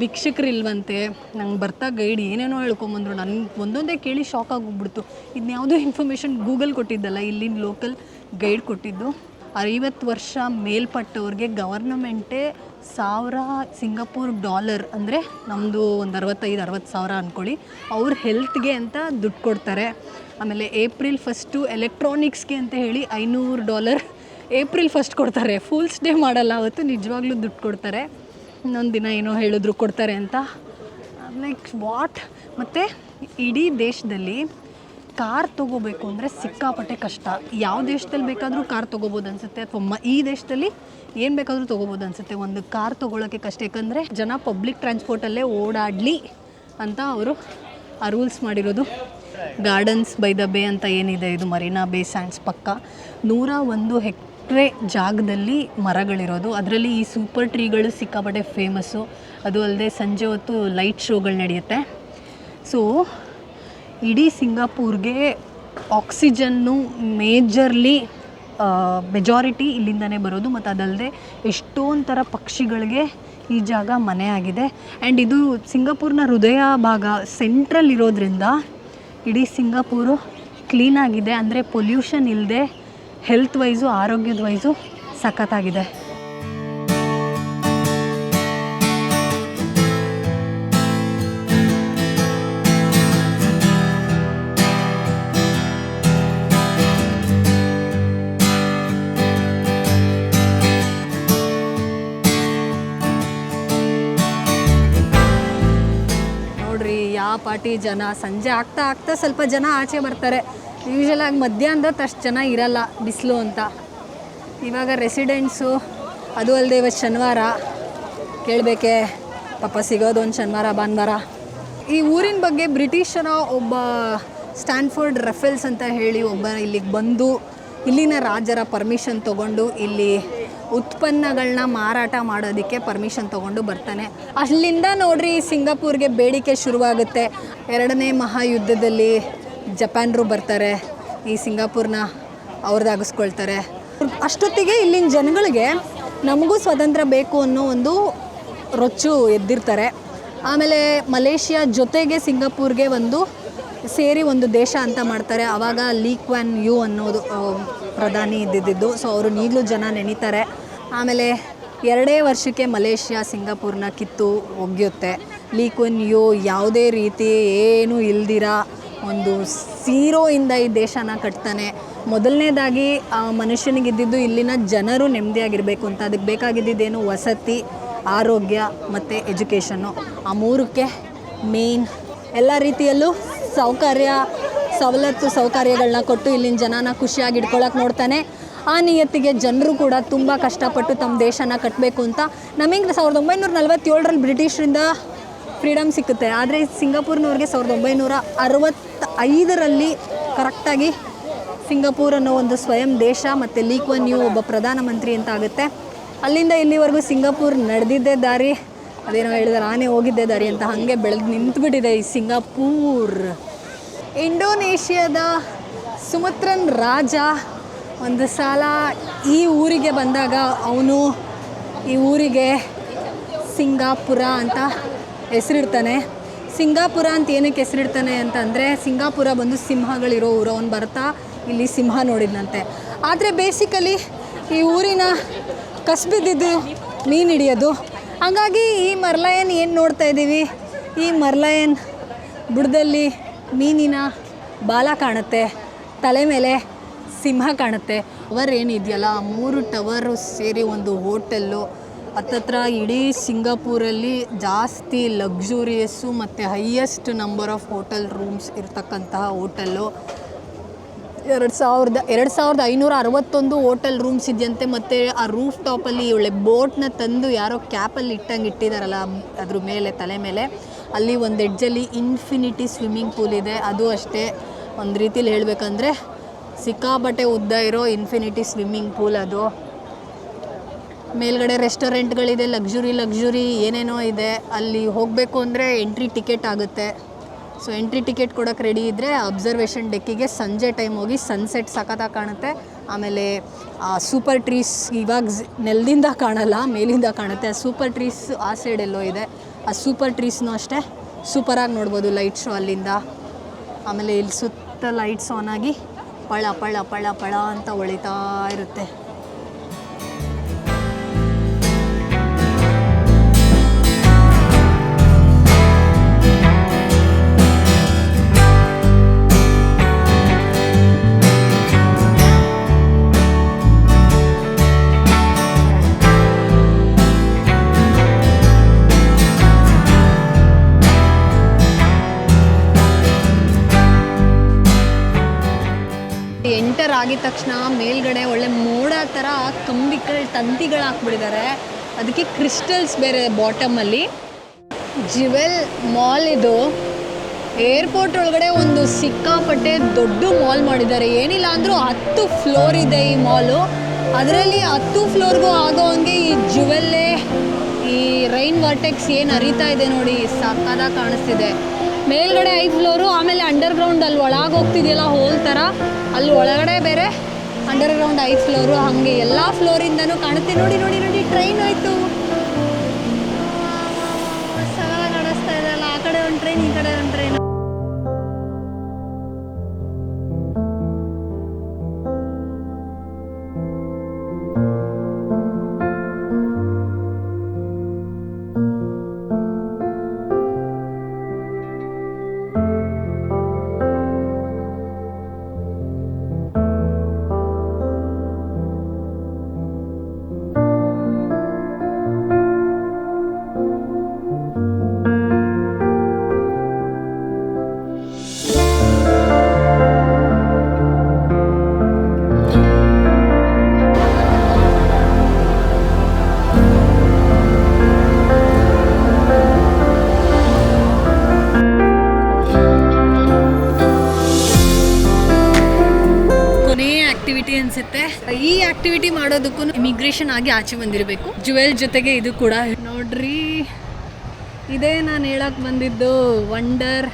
ಭಿಕ್ಷಕರಿಲ್ವಂತೆ ನಂಗೆ ಬರ್ತಾ ಗೈಡ್ ಏನೇನೋ ಹೇಳ್ಕೊಂಬಂದ್ರು. ನನಗೆ ಒಂದೊಂದೇ ಕೇಳಿ ಶಾಕ್ ಆಗೋಗ್ಬಿಡ್ತು. ಇದನ್ನ ಇನ್ಫಾರ್ಮೇಷನ್ ಗೂಗಲ್ ಕೊಟ್ಟಿದ್ದಲ್ಲ, ಇಲ್ಲಿನ ಲೋಕಲ್ ಗೈಡ್ ಕೊಟ್ಟಿದ್ದು. ಐವತ್ತು ವರ್ಷ ಮೇಲ್ಪಟ್ಟವ್ರಿಗೆ ಗವರ್ನಮೆಂಟೇ ಸಾವಿರ ಸಿಂಗಾಪುರ್ ಡಾಲರ್ ಅಂದರೆ ನಮ್ಮದು ಒಂದು ಅರವತ್ತೈದು, ಅರವತ್ತು ಸಾವಿರ ಅಂದ್ಕೊಳ್ಳಿ ಅವ್ರ ಹೆಲ್ತ್ಗೆ ಅಂತ ದುಡ್ಡು ಕೊಡ್ತಾರೆ. ಆಮೇಲೆ ಏಪ್ರಿಲ್ ಫಸ್ಟು ಎಲೆಕ್ಟ್ರಾನಿಕ್ಸ್ಗೆ ಅಂತ ಹೇಳಿ ಐನೂರು ಡಾಲರ್ ಏಪ್ರಿಲ್ ಫಸ್ಟ್ ಕೊಡ್ತಾರೆ. ಫೂಲ್ಸ್ ಡೇ ಮಾಡಲ್ಲ ಅವತ್ತು, ನಿಜವಾಗ್ಲೂ ದುಡ್ಡು ಕೊಡ್ತಾರೆ. ಇನ್ನೊಂದು ದಿನ ಏನೋ ಹೇಳಿದ್ರು ಕೊಡ್ತಾರೆ ಅಂತ. ಲೈಕ್ ವಾಟ್ ಮತ್ತು ಇಡೀ ದೇಶದಲ್ಲಿ ಕಾರ್ ತೊಗೋಬೇಕು ಅಂದರೆ ಸಿಕ್ಕಾಪಟ್ಟೆ ಕಷ್ಟ. ಯಾವ ದೇಶದಲ್ಲಿ ಬೇಕಾದರೂ ಕಾರ್ ತೊಗೋಬೋದು ಅನಿಸುತ್ತೆ, ಅಥವಾ ಮ ಈ ದೇಶದಲ್ಲಿ ಏನು ಬೇಕಾದರೂ ತೊಗೋಬೋದು ಅನಿಸುತ್ತೆ. ಒಂದು ಕಾರ್ ತೊಗೊಳೋಕ್ಕೆ ಕಷ್ಟ. ಯಾಕಂದರೆ ಜನ ಪಬ್ಲಿಕ್ ಟ್ರಾನ್ಸ್ಪೋರ್ಟಲ್ಲೇ ಓಡಾಡಲಿ ಅಂತ ಅವರು ಆ ರೂಲ್ಸ್ ಮಾಡಿರೋದು. ಗಾರ್ಡನ್ಸ್ ಬೈ ದ ಬೇ ಅಂತ ಏನಿದೆ, ಇದು ಮರೀನಾ ಬೇ ಸ್ಯಾಂಡ್ಸ್ ಪಕ್ಕ. ನೂರ ಒಂದು ಹೆಕ್ಟ್ರೆ ಜಾಗದಲ್ಲಿ ಮರಗಳಿರೋದು. ಅದರಲ್ಲಿ ಈ ಸೂಪರ್ ಟ್ರೀಗಳು ಸಿಕ್ಕಾಪಟ್ಟೆ ಫೇಮಸ್ಸು. ಅದು ಅಲ್ಲದೆ ಸಂಜೆ ಹೊತ್ತು ಲೈಟ್ ಶೋಗಳು ನಡೆಯುತ್ತೆ. ಸೊ, ಇಡೀ ಸಿಂಗಾಪುರ್ಗೆ ಆಕ್ಸಿಜನ್ನು ಮೇಜರ್ಲಿ ಮೆಜಾರಿಟಿ ಇಲ್ಲಿಂದನೇ ಬರೋದು. ಮತ್ತು ಅದಲ್ಲದೆ ಎಷ್ಟೊಂದು ಥರ ಪಕ್ಷಿಗಳಿಗೆ ಈ ಜಾಗ ಮನೆ ಆಗಿದೆ. ಆ್ಯಂಡ್ ಇದು ಸಿಂಗಾಪುರ್ನ ಹೃದಯ ಭಾಗ ಸೆಂಟ್ರಲ್ ಇರೋದ್ರಿಂದ ಇಡೀ ಸಿಂಗಾಪುರು ಕ್ಲೀನಾಗಿದೆ ಅಂದರೆ ಪೊಲ್ಯೂಷನ್ ಇಲ್ಲದೆ ಹೆಲ್ತ್ ವೈಸು ಆರೋಗ್ಯದ ವೈಸು ಸಖತ್ತಾಗಿದೆ. ಪಾರ್ಟಿ ಜನ ಸಂಜೆ ಆಗ್ತಾ ಆಗ್ತಾ ಸ್ವಲ್ಪ ಜನ ಆಚೆ ಬರ್ತಾರೆ. ಯೂಶಲ್ ಆಗಿ ಅಷ್ಟು ಜನ ಇರಲ್ಲ, ಬಿಸಿಲು ಅಂತ. ಇವಾಗ ರೆಸಿಡೆಂಟ್ಸು ಅದು ಅಲ್ಲದೆ ಇವತ್ತು ಶನಿವಾರ. ಕೇಳಬೇಕೆ, ಪಾಪ ಸಿಗೋದು ಒಂದು ಶನಿವಾರ, ಭಾನುವಾರ. ಈ ಊರಿನ ಬಗ್ಗೆ ಬ್ರಿಟಿಷರ ಒಬ್ಬ ಸ್ಟ್ಯಾನ್ಫೋರ್ಡ್ ರಫೆಲ್ಸ್ ಅಂತ ಹೇಳಿ ಒಬ್ಬ ಇಲ್ಲಿಗೆ ಬಂದು, ಇಲ್ಲಿನ ರಾಜರ ಪರ್ಮಿಷನ್ ತೊಗೊಂಡು ಇಲ್ಲಿ ಉತ್ಪನ್ನಗಳನ್ನ ಮಾರಾಟ ಮಾಡೋದಕ್ಕೆ ಪರ್ಮಿಷನ್ ತೊಗೊಂಡು ಬರ್ತಾನೆ. ಅಲ್ಲಿಂದ ನೋಡ್ರಿ, ಸಿಂಗಾಪುರ್ಗೆ ಬೇಡಿಕೆ ಶುರುವಾಗುತ್ತೆ. ಎರಡನೇ ಮಹಾಯುದ್ಧದಲ್ಲಿ ಜಪಾನ್ರು ಬರ್ತಾರೆ, ಈ ಸಿಂಗಾಪುರ್ನ ಅವ್ರದ್ದಾಗಿಸ್ಕೊಳ್ತಾರೆ ಅಷ್ಟೊತ್ತಿಗೆ ಇಲ್ಲಿನ ಜನಗಳಿಗೆ ನಮಗೂ ಸ್ವಾತಂತ್ರ್ಯ ಬೇಕು ಅನ್ನೋ ಒಂದು ರೊಚ್ಚು ಎದ್ದಿರ್ತಾರೆ. ಆಮೇಲೆ ಮಲೇಷಿಯಾ ಜೊತೆಗೆ ಸಿಂಗಾಪುರ್ಗೆ ಒಂದು ಸೇರಿ ಒಂದು ದೇಶ ಅಂತ ಮಾಡ್ತಾರೆ. ಆವಾಗ ಲೀ ಕ್ವಾನ್ ಯು ಅನ್ನೋದು ಪ್ರಧಾನಿ ಇದ್ದಿದ್ದು. ಸೊ ಅವರು ಈಗಲೂ ಜನ ನೆನೀತಾರೆ. ಆಮೇಲೆ ಎರಡೇ ವರ್ಷಕ್ಕೆ ಮಲೇಷ್ಯಾ ಸಿಂಗಾಪುರ್ನ ಕಿತ್ತು ಒಗೆಯುತ್ತೆ. ಲೀ ಕ್ವಾನ್ ಯು ಯಾವುದೇ ರೀತಿ ಏನೂ ಇಲ್ದಿರ. ಒಂದು ಸೀರೋಯಿಂದ ಈ ದೇಶನ ಕಟ್ತಾನೆ. ಮೊದಲನೇದಾಗಿ ಮನುಷ್ಯನಿಗಿದ್ದಿದ್ದು ಇಲ್ಲಿನ ಜನರು ನೆಮ್ಮದಿಯಾಗಿರಬೇಕು ಅಂತ. ಅದಕ್ಕೆ ಬೇಕಾಗಿದ್ದೇನು ವಸತಿ, ಆರೋಗ್ಯ ಮತ್ತು ಎಜುಕೇಷನ್ನು. ಆ ಮೂರಕ್ಕೆ ಮೇನ್ ಎಲ್ಲ ರೀತಿಯಲ್ಲೂ ಸೌಕರ್ಯ, ಸವಲತ್ತು ಸೌಕರ್ಯಗಳನ್ನ ಕೊಟ್ಟು ಇಲ್ಲಿನ ಜನನ ಖುಷಿಯಾಗಿ ಇಟ್ಕೊಳಕ್ಕೆ ನೋಡ್ತಾನೆ. ಆ ನಿಯತ್ತಿಗೆ ಜನರು ಕೂಡ ತುಂಬ ಕಷ್ಟಪಟ್ಟು ತಮ್ಮ ದೇಶನ ಕಟ್ಟಬೇಕು ಅಂತ. ನಮಗೆ ಸಾವಿರದ ಒಂಬೈನೂರ ನಲವತ್ತೇಳರಲ್ಲಿ ಬ್ರಿಟಿಷರಿಂದ ಫ್ರೀಡಮ್ ಸಿಕ್ಕುತ್ತೆ. ಆದರೆ ಸಿಂಗಾಪುರ್ನವ್ರಿಗೆ ಸಾವಿರದ ಒಂಬೈನೂರ ಅರವತ್ತೈದರಲ್ಲಿ ಕರೆಕ್ಟಾಗಿ ಸಿಂಗಾಪುರ್ ಅನ್ನೋ ಒಂದು ಸ್ವಯಂ ದೇಶ ಮತ್ತು ಲೀಕ್ವನ್ ಯು ಒಬ್ಬ ಪ್ರಧಾನಮಂತ್ರಿ ಅಂತ ಆಗುತ್ತೆ. ಅಲ್ಲಿಂದ ಇಲ್ಲಿವರೆಗೂ ಸಿಂಗಾಪುರ್ ನಡೆದಿದ್ದೇ ದಾರಿ, ಅದೇನೋ ಹೇಳಿದ್ರೆ ಆನೆ ಹೋಗಿದ್ದೆ ದಾರಿ ಅಂತ ಹಾಗೆ ಬೆಳೆದು ನಿಂತುಬಿಟ್ಟಿದೆ ಈ ಸಿಂಗಾಪುರ್. ಇಂಡೋನೇಷ್ಯಾದ ಸುಮತ್ರನ್ ರಾಜ ಒಂದು ಸಲ ಈ ಊರಿಗೆ ಬಂದಾಗ ಅವನು ಈ ಊರಿಗೆ ಸಿಂಗಾಪುರ ಅಂತ ಹೆಸರಿಡ್ತಾನೆ. ಸಿಂಗಾಪುರ ಅಂತ ಏನಕ್ಕೆ ಹೆಸರಿಡ್ತಾನೆ ಅಂತಂದರೆ ಸಿಂಗಾಪುರ ಬಂದು ಸಿಂಹಗಳಿರೋ ಊರು, ಅವ್ನು ಬರ್ತಾ ಇಲ್ಲಿ ಸಿಂಹ ನೋಡಿದ್ನಂತೆ. ಆದರೆ ಬೇಸಿಕಲಿ ಈ ಊರಿನ ಕಸ್ಬಿದ್ದಿದ್ದು ಮೀನು ಹಿಡಿಯೋದು. ಹಾಗಾಗಿ ಈ ಮರ್ಲಯನ್ ಏನು ನೋಡ್ತಾ ಇದ್ದೀವಿ? ಈ ಮರ್ಲಯನ್ ಬುಡದಲ್ಲಿ ಮೀನಿನ ಬಾಲ ಕಾಣುತ್ತೆ. ತಲೆ ಮೇಲೆ ಸಿಂಹ ಕಾಣುತ್ತೆ. ಟವರ್ ಏನಿದೆಯಲ್ಲ ಮೂರು ಟವರು ಸೇರಿ ಒಂದು ಹೋಟೆಲ್ಲು. ಹತ್ತತ್ರ ಇಡೀ ಸಿಂಗಾಪುರಲ್ಲಿ ಜಾಸ್ತಿ ಲಕ್ಸುರಿಯಸ್ಸು ಮತ್ತು highest number of hotel rooms ಇರ್ತಕ್ಕಂತಹ ಹೋಟೆಲ್ಲು. ಎರಡು ಸಾವಿರದ ಎರಡು ಸಾವಿರದ ಐನೂರ ಅರವತ್ತೊಂದು ಹೋಟೆಲ್ ರೂಮ್ಸ್ ಇದೆಯಂತೆ ಮತ್ತು ಆ ರೂಫ್ ಟಾಪಲ್ಲಿ ಇವಳೆ ಬೋಟ್ನ ತಂದು ಯಾರೋ ಕ್ಯಾಪಲ್ಲಿ ಇಟ್ಟಂಗೆ ಇಟ್ಟಿದ್ದಾರಲ್ಲ ಅದ್ರ ಮೇಲೆ, ತಲೆ ಮೇಲೆ. ಅಲ್ಲಿ ಒಂದು ಎಡ್ಜಲ್ಲಿ ಇನ್ಫಿನಿಟಿ ಸ್ವಿಮ್ಮಿಂಗ್ ಪೂಲ್ ಇದೆ. ಅದು ಅಷ್ಟೇ. ಒಂದು ರೀತಿಲಿ ಹೇಳಬೇಕಂದ್ರೆ ಸಿಕ್ಕಾಪಟ್ಟೆ ಉದ್ದ ಇರೋ ಇನ್ಫಿನಿಟಿ ಸ್ವಿಮ್ಮಿಂಗ್ ಪೂಲ್ ಅದು. ಮೇಲ್ಗಡೆ ರೆಸ್ಟೋರೆಂಟ್ಗಳಿದೆ, ಲಕ್ಸುರಿ ಲಕ್ಸುರಿ ಏನೇನೋ ಇದೆ, ಅಲ್ಲಿ ಹೋಗಬೇಕು ಅಂದರೆ ಎಂಟ್ರಿ ಟಿಕೆಟ್ ಆಗುತ್ತೆ. ಸೊ ಎಂಟ್ರಿ ಟಿಕೆಟ್ ಕೊಡೋಕ್ಕೆ ರೆಡಿ ಇದ್ದರೆ ಅಬ್ಸರ್ವೇಷನ್ ಡೆಕ್ಕಿಗೆ ಸಂಜೆ ಟೈಮ್ ಹೋಗಿ ಸನ್ಸೆಟ್ ಸಖತ್ತಾಗಿ ಕಾಣುತ್ತೆ. ಆಮೇಲೆ, ಆ ಸೂಪರ್ ಟ್ರೀಸ್ ಇವಾಗ ನೆಲದಿಂದ ಕಾಣಲ್ಲ, ಮೇಲಿಂದ ಕಾಣುತ್ತೆ. ಆ ಸೂಪರ್ ಟ್ರೀಸ್ ಆ ಸೈಡ್ ಎಲ್ಲೋ ಇದೆ. ಆ ಸೂಪರ್ ಟ್ರೀಸ್ನೂ ಅಷ್ಟೇ ಸೂಪರಾಗಿ ನೋಡ್ಬೋದು ಲೈಟ್ ಶೋ ಅಲ್ಲಿಂದ. ಆಮೇಲೆ ಇಲ್ಲಿ ಸುತ್ತ ಲೈಟ್ಸ್ ಆನ್ ಆಗಿ ಪಳ ಪಳ ಪಳ ಪಳ ಅಂತ ಹೊಳಿತಾ ಇರುತ್ತೆ. ಆಗಿದ ತಕ್ಷಣ ಮೇಲ್ಗಡೆ ಒಳ್ಳೆ ಮೋಡ ಥರ ಕಂಬಿಗಳು ತಂತಿಗಳು ಹಾಕ್ಬಿಟ್ಟಿದ್ದಾರೆ ಅದಕ್ಕೆ ಕ್ರಿಸ್ಟಲ್ಸ್ ಬೇರೆ ಬಾಟಮಲ್ಲಿ ಜುವೆಲ್ ಮಾಲ್ ಇದು. ಏರ್ಪೋರ್ಟ್ ಒಳಗಡೆ ಒಂದು ಸಿಕ್ಕಾಪಟ್ಟೆ ದೊಡ್ಡ ಮಾಲ್ ಮಾಡಿದ್ದಾರೆ. ಏನಿಲ್ಲ ಅಂದರೂ ಹತ್ತು ಫ್ಲೋರ್ ಇದೆ ಈ ಮಾಲು ಅದರಲ್ಲಿ ಹತ್ತು ಫ್ಲೋರ್ಗೂ ಆಗೋ ಹಂಗೆ ಈ ಜುವೆಲ್ಲೇ ಈ ರೈನ್ ವಾಟೆಕ್ಸ್ ಏನು ಅರಿತಾ ಇದೆ ನೋಡಿ ಸಾಕಾದ ಕಾಣಿಸ್ತಿದೆ. ಮೇಲ್ಗಡೆ ಐದು ಫ್ಲೋರು, ಆಮೇಲೆ ಅಂಡರ್ ಗ್ರೌಂಡ್ ಅಲ್ಲಿ ಒಳಗೆ ಹೋಗ್ತಿದೆಯಲ್ಲ ಹೋಲ್ ಥರ ಅಲ್ಲಿ ಒಳಗಡೆ ಬೇರೆ ಅಂಡರ್ ಗ್ರೌಂಡ್ ಐದು ಫ್ಲೋರು, ಹಾಗೆ ಎಲ್ಲ ಫ್ಲೋರಿಂದನೂ ಕಾಣುತ್ತೆ. ನೋಡಿ ನೋಡಿ ನೋಡಿ ಟ್ರೈನ್ ಹೋಯ್ತು. ಆಕ್ಟಿವಿಟಿ ಮಾಡೋದಕ್ಕೂ ಇಮಿಗ್ರೇಷನ್ ಆಗಿ ಆಚೆ ಬಂದಿರಬೇಕು. ಜುವೆಲ್ ಜೊತೆಗೆ ಇದು ಕೂಡ. ನೋಡ್ರಿ, ಇದೇ ನಾನು ಹೇಳಕ್ ಬಂದಿದ್ದು ವಂಡರ್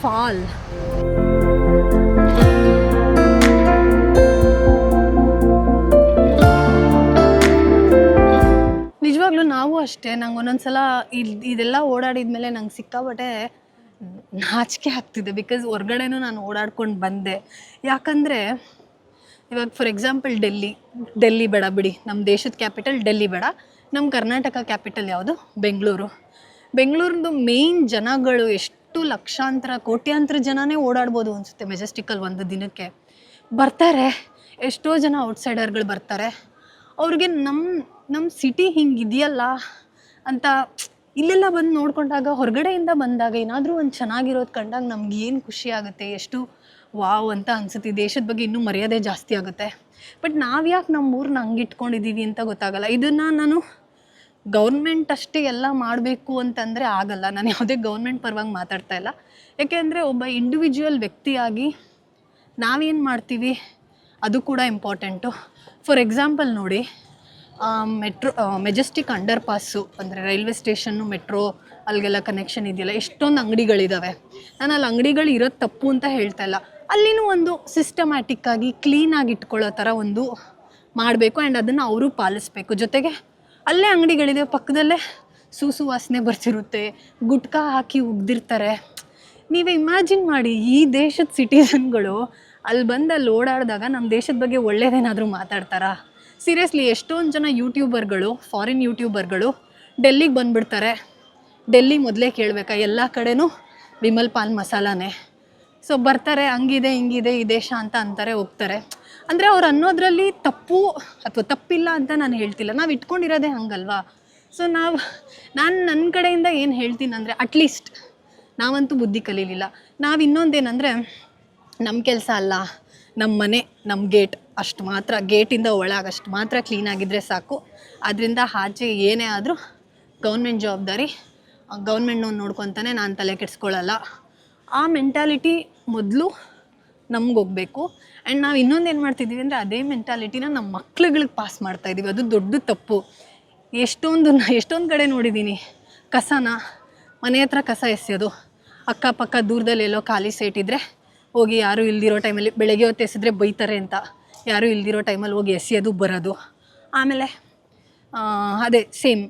ಫಾಲ್ ನಿಜವಾಗ್ಲೂ ನಾವು ಅಷ್ಟೇ, ನಂಗೆ ಒಂದೊಂದ್ಸಲ ಇದು, ಇದೆಲ್ಲ ಓಡಾಡಿದ್ಮೇಲೆ ನಂಗೆ ಸಿಕ್ಕಾಬಟ್ಟೆ ನಾಚಿಕೆ ಆಗ್ತಿದೆ ಬಿಕಾಸ್ ಹೊರ್ಗಡೆನೂ ನಾನು ಓಡಾಡ್ಕೊಂಡು ಬಂದೆ. ಯಾಕಂದರೆ ಇವಾಗ ಫಾರ್ ಎಕ್ಸಾಂಪಲ್ ಡೆಲ್ಲಿ ಡೆಲ್ಲಿ ಬೇಡ ಬಿಡಿ. ನಮ್ಮ ದೇಶದ ಕ್ಯಾಪಿಟಲ್ ಡೆಲ್ಲಿ ಬೇಡ. ನಮ್ಮ ಕರ್ನಾಟಕ ಕ್ಯಾಪಿಟಲ್ ಯಾವುದು? ಬೆಂಗಳೂರು. ಬೆಂಗಳೂರಿಂದು ಮೇಯ್ನ್ ಜನಗಳು ಎಷ್ಟು ಲಕ್ಷಾಂತರ, ಕೋಟ್ಯಾಂತರ ಜನನೇ ಓಡಾಡ್ಬೋದು ಅನಿಸುತ್ತೆ ಮೆಜೆಸ್ಟಿಕಲ್ ಒಂದು ದಿನಕ್ಕೆ. ಬರ್ತಾರೆ. ಎಷ್ಟೋ ಜನ ಔಟ್ಸೈಡರ್ಗಳು ಬರ್ತಾರೆ. ಅವ್ರಿಗೆ ನಮ್ಮ ನಮ್ಮ ಸಿಟಿ ಹಿಂಗಿದೆಯಲ್ಲ ಅಂತ ಇಲ್ಲೆಲ್ಲ ಬಂದು ನೋಡ್ಕೊಂಡಾಗ, ಹೊರಗಡೆಯಿಂದ ಬಂದಾಗ ಏನಾದರೂ ಒಂದು ಚೆನ್ನಾಗಿರೋದು ಕಂಡಾಗ ನಮ್ಗೆ ಏನು ಖುಷಿ ಆಗುತ್ತೆ? ಎಷ್ಟು ವಾವ್ ಅಂತ ಅನ್ಸುತ್ತೆ. ದೇಶದ ಬಗ್ಗೆ ಇನ್ನೂ ಮರ್ಯಾದೆ ಜಾಸ್ತಿ ಆಗುತ್ತೆ. ಬಟ್ ನಾವು ಯಾಕೆ ನಮ್ಮ ಊರನ್ನ ಹಂಗೆ ಇಟ್ಕೊಂಡಿದ್ದೀವಿ ಅಂತ ಗೊತ್ತಾಗಲ್ಲ. ಇದನ್ನು ನಾನು ಗೌರ್ಮೆಂಟ್ ಅಷ್ಟೇ ಎಲ್ಲ ಮಾಡಬೇಕು ಅಂತಂದರೆ ಆಗಲ್ಲ. ನಾನು ಯಾವುದೇ ಗೌರ್ಮೆಂಟ್ ಪರವಾಗಿ ಮಾತಾಡ್ತಾ ಇಲ್ಲ. ಯಾಕೆಂದರೆ ಒಬ್ಬ ಇಂಡಿವಿಜುವಲ್ ವ್ಯಕ್ತಿಯಾಗಿ ನಾವೇನು ಮಾಡ್ತೀವಿ? ಅದು ಕೂಡ ಇಂಪಾರ್ಟೆಂಟು ಫಾರ್ ಎಕ್ಸಾಂಪಲ್ ನೋಡಿ ಮೆಟ್ರೋ ಮೆಜೆಸ್ಟಿಕ್ ಅಂಡರ್ ಪಾಸು ಅಂದರೆ ರೈಲ್ವೆ ಸ್ಟೇಷನ್ನು ಮೆಟ್ರೋ ಅಲ್ಲಿಗೆಲ್ಲ ಕನೆಕ್ಷನ್ ಇದೆಯಲ್ಲ? ಎಷ್ಟೊಂದು ಅಂಗಡಿಗಳಿದ್ದಾವೆ ನಾನು ಅಲ್ಲಿ ಅಂಗಡಿಗಳು ಇರೋದು ತಪ್ಪು ಅಂತ ಹೇಳ್ತಾ ಇಲ್ಲ. ಅಲ್ಲಿನೂ ಒಂದು ಸಿಸ್ಟಮ್ಯಾಟಿಕ್ ಆಗಿ ಕ್ಲೀನಾಗಿ ಇಟ್ಕೊಳ್ಳೋ ಥರ ಒಂದು ಮಾಡಬೇಕು ಆ್ಯಂಡ್ ಅದನ್ನು ಅವರು ಪಾಲಿಸ್ಬೇಕು. ಜೊತೆಗೆ ಅಲ್ಲೇ ಅಂಗಡಿಗಳಿದೆ, ಪಕ್ಕದಲ್ಲೇ ಸೂಸು ವಾಸನೆ ಬರ್ತಿರುತ್ತೆ, ಗುಟ್ಕಾ ಹಾಕಿ ಉಗ್ದಿರ್ತಾರೆ. ನೀವೇ ಇಮ್ಯಾಜಿನ್ ಮಾಡಿ, ಈ ದೇಶದ ಸಿಟಿಸನ್ಗಳು ಅಲ್ಲಿ ಬಂದು ಅಲ್ಲಿ ಓಡಾಡಿದಾಗ ನಮ್ಮ ದೇಶದ ಬಗ್ಗೆ ಒಳ್ಳೇದೇನಾದರೂ ಮಾತಾಡ್ತಾರಾ? ಸೀರಿಯಸ್ಲಿ ಎಷ್ಟೊಂದು ಜನ ಯೂಟ್ಯೂಬರ್ಗಳು ಫಾರಿನ್ ಯೂಟ್ಯೂಬರ್ಗಳು ಡೆಲ್ಲಿಗೆ ಬಂದುಬಿಡ್ತಾರೆ. ಡೆಲ್ಲಿ ಮೊದಲೇ ಕೇಳಬೇಕಾ, ಎಲ್ಲ ಕಡೆನೂ ವಿಮಲ್ ಪಾಲ್ ಮಸಾಲಾನೇ. ಸೊ ಬರ್ತಾರೆ, ಹಂಗಿದೆ, ಹಿಂಗಿದೆ, ಈ ದೇಶ ಅಂತ ಅಂತಾರೆ ಹೋಗ್ತಾರೆ ಅಂದರೆ ಅವ್ರು ಅನ್ನೋದ್ರಲ್ಲಿ ತಪ್ಪು ಅಥವಾ ತಪ್ಪಿಲ್ಲ ಅಂತ ನಾನು ಹೇಳ್ತಿಲ್ಲ. ನಾವು ಇಟ್ಕೊಂಡಿರೋದೇ ಹಂಗಲ್ವಾ? ಸೊ ನಾವು, ನಾನು ನನ್ನ ಕಡೆಯಿಂದ ಏನು ಹೇಳ್ತೀನಿ ಅಂದರೆ ಅಟ್ಲೀಸ್ಟ್ ನಾವಂತೂ ಬುದ್ಧಿ ಕಲೀಲಿಲ್ಲ. ನಾವು ಇನ್ನೊಂದೇನೆಂದರೆ ನಮ್ಮ ಕೆಲಸ ಅಲ್ಲ ನಮ್ಮ ಮನೆ ನಮ್ಮ ಗೇಟ್ ಅಷ್ಟು ಮಾತ್ರ ಗೇಟಿಂದ ಒಳಗೆ ಅಷ್ಟು ಮಾತ್ರ ಕ್ಲೀನಾಗಿದ್ದರೆ ಸಾಕು. ಅದರಿಂದ ಆಚೆ ಏನೇ ಆದರೂ ಗೌರ್ಮೆಂಟ್ ಜವಾಬ್ದಾರಿ ಗೌರ್ಮೆಂಟ್ನವ್ನು ನೋಡ್ಕೊತಾನೆ ನಾನು ತಲೆ ಕೆಡಿಸ್ಕೊಳ್ಳಲ್ಲ ಆ ಮೆಂಟಾಲಿಟಿ ಮೊದಲು ನಮ್ಗೆ ಹೋಗ್ಬೇಕು. ಆ್ಯಂಡ್ ನಾವು ಇನ್ನೊಂದು ಏನು ಮಾಡ್ತಿದ್ದೀವಿ ಅಂದರೆ ಅದೇ ಮೆಂಟಾಲಿಟಿನ ನಮ್ಮ ಮಕ್ಳುಗಳಿಗೆ ಪಾಸ್ ಮಾಡ್ತಾ ಇದ್ದೀವಿ ಅದು ದೊಡ್ಡ ತಪ್ಪು. ಎಷ್ಟೊಂದು ಎಷ್ಟೊಂದು ಕಡೆ ನೋಡಿದ್ದೀನಿ ಕಸನ, ಮನೆ ಹತ್ರ ಕಸ ಎಸೆಯೋದು. ಅಕ್ಕಪಕ್ಕ ದೂರದಲ್ಲಿ ಎಲ್ಲೋ ಖಾಲಿ ಸೈಟ್ ಇದ್ದರೆ ಹೋಗಿ ಯಾರೂ ಇಲ್ದಿರೋ ಟೈಮಲ್ಲಿ ಬೆಳಗ್ಗೆ ಹೊತ್ತು ಎಸೆದ್ರೆ ಬೈತಾರೆ ಅಂತ. ಯಾರೂ ಇಲ್ದಿರೋ ಟೈಮಲ್ಲಿ ಹೋಗಿ ಎಸೆಯೋದು, ಬರೋದು. ಆಮೇಲೆ ಅದೇ ಸೇಮ್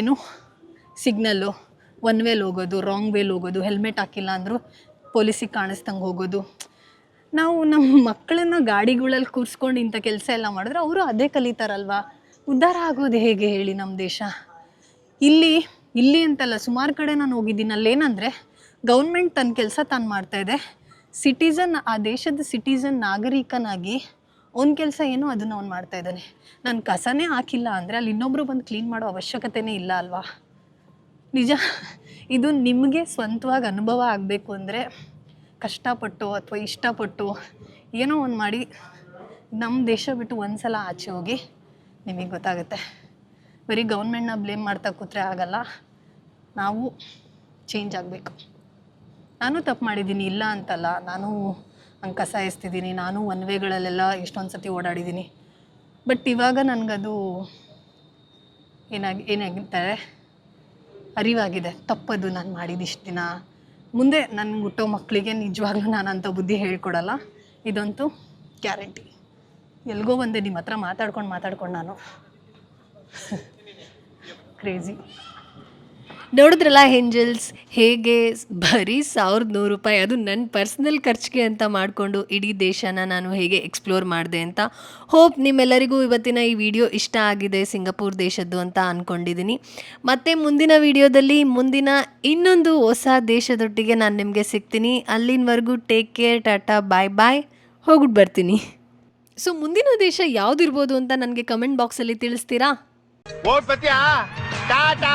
ಏನು ಸಿಗ್ನಲ್ಲು ಒನ್ ವೇಲ್ ಹೋಗೋದು ರಾಂಗ್ ವೇಲ್ ಹೋಗೋದು ಹೆಲ್ಮೆಟ್ ಹಾಕಿಲ್ಲ ಅಂದರೂ ಪೊಲೀಸಿಗೆ ಕಾಣಿಸ್ದಂಗೆ ಹೋಗೋದು. ನಾವು ನಮ್ಮ ಮಕ್ಕಳನ್ನ ಗಾಡಿಗಳಲ್ಲಿ ಕೂರಿಸ್ಕೊಂಡು ಇಂಥ ಕೆಲಸ ಎಲ್ಲ ಮಾಡಿದ್ರೆ ಅವರು ಅದೇ ಕಲಿತಾರಲ್ವಾ? ಉದ್ಧಾರ ಆಗೋದು ಹೇಗೆ ಹೇಳಿ ನಮ್ಮ ದೇಶ? ಇಲ್ಲಿ ಇಲ್ಲಿ ಅಂತಲ್ಲ, ಸುಮಾರು ಕಡೆ ನಾನು ಹೋಗಿದ್ದೀನಿ. ಅಲ್ಲೇನಂದರೆ ಗೌರ್ಮೆಂಟ್ ತನ್ನ ಕೆಲಸ ತಾನು ಇದೆ. ಸಿಟಿಸನ್ ಆ ದೇಶದ ಸಿಟಿಸನ್ ನಾಗರಿಕನಾಗಿ ಅವ್ನ ಕೆಲಸ ಏನು ಅದನ್ನು ಅವ್ನು ಮಾಡ್ತಾ ಇದ್ದಾನೆ. ನಾನು ಕಸನೇ ಹಾಕಿಲ್ಲ ಅಂದರೆ ಅಲ್ಲಿ ಇನ್ನೊಬ್ಬರು ಬಂದು ಕ್ಲೀನ್ ಮಾಡೋ ಅವಶ್ಯಕತೆನೇ ಇಲ್ಲ ಅಲ್ವಾ? ನಿಜ. ಇದು ನಿಮಗೆ ಸ್ವಂತವಾಗಿ ಅನುಭವ ಆಗಬೇಕು ಅಂದರೆ ಕಷ್ಟಪಟ್ಟು ಅಥವಾ ಇಷ್ಟಪಟ್ಟು ಏನೋ ಒಂದು ಮಾಡಿ ನಮ್ಮ ದೇಶ ಬಿಟ್ಟು ಒಂದು ಸಲ ಆಚೆ ಹೋಗಿ ನಿಮಗೆ ಗೊತ್ತಾಗುತ್ತೆ. ಬರೀ ಗೌರ್ಮೆಂಟ್ನ ಬ್ಲೇಮ್ ಮಾಡ್ತಾ ಕೂತ್ರೆ ಆಗಲ್ಲ. ನಾವು ಚೇಂಜ್ ಆಗಬೇಕು. ನಾನು ತಪ್ಪು ಮಾಡಿದ್ದೀನಿ, ಇಲ್ಲ ಅಂತಲ್ಲ. ನಾನು ಹಂಗೆ ಕಸ ಎಸ್ತಿದ್ದೀನಿ, ನಾನು ಒನ್ ವೇಗಳಲ್ಲೆಲ್ಲ ಎಷ್ಟೊಂದು ಸತಿ ಓಡಾಡಿದ್ದೀನಿ. ಬಟ್ ಇವಾಗ ನನಗದು ಏನಾಗಿ ಏನಾಗಿರ್ತಾರೆ ಅರಿವಾಗಿದೆ. ತಪ್ಪದು ನಾನು ಮಾಡಿದ ಇಷ್ಟು ದಿನ. ಮುಂದೆ ನನ್ನ ಹುಟ್ಟೋ ಮಕ್ಕಳಿಗೆ ನಿಜವಾಗ್ಲೂ ನಾನು ಅಂಥ ಬುದ್ಧಿ ಹೇಳ್ಕೊಡಲ್ಲ. ಇದಂತೂ ಗ್ಯಾರಂಟಿ. ಎಲ್ಗೋ ಬಂದೆ ನಿಮ್ಮ ಹತ್ರ ಮಾತಾಡ್ಕೊಂಡು ಮಾತಾಡ್ಕೊಂಡು ನಾನು. ಕ್ರೇಜಿ ನೋಡಿದ್ರಲ್ಲ ಹೆಂಜಲ್ಸ್ ಹೇಗೆ? ಬರೀ ಸಾವಿರದ ನೂರು ರೂಪಾಯಿ. ಅದು ನನ್ನ ಪರ್ಸ್ನಲ್ ಖರ್ಚಿಗೆ ಅಂತ ಮಾಡಿಕೊಂಡು ಇಡೀ ದೇಶನ ನಾನು ಹೇಗೆ ಎಕ್ಸ್ಪ್ಲೋರ್ ಮಾಡಿದೆ ಅಂತ ಹೋಪ್ ನಿಮ್ಮೆಲ್ಲರಿಗೂ ಇವತ್ತಿನ ಈ ವಿಡಿಯೋ ಇಷ್ಟ ಆಗಿದೆ, ಸಿಂಗಾಪುರ್ ದೇಶದ್ದು ಅಂತ ಅಂದ್ಕೊಂಡಿದ್ದೀನಿ ಮತ್ತು ಮುಂದಿನ ವಿಡಿಯೋದಲ್ಲಿ ಮುಂದಿನ ಇನ್ನೊಂದು ಹೊಸ ದೇಶದೊಟ್ಟಿಗೆ ನಾನು ನಿಮಗೆ ಸಿಗ್ತೀನಿ. ಅಲ್ಲಿನವರೆಗೂ take care Tata bye bye ಹೋಗ್ಬಿಟ್ಟು ಬರ್ತೀನಿ. ಸೊ ಮುಂದಿನ ದೇಶ ಯಾವುದಿರ್ಬೋದು ಅಂತ ನನಗೆ ಕಮೆಂಟ್ ಬಾಕ್ಸಲ್ಲಿ ತಿಳಿಸ್ತೀರಾ? ಟಾಟಾ!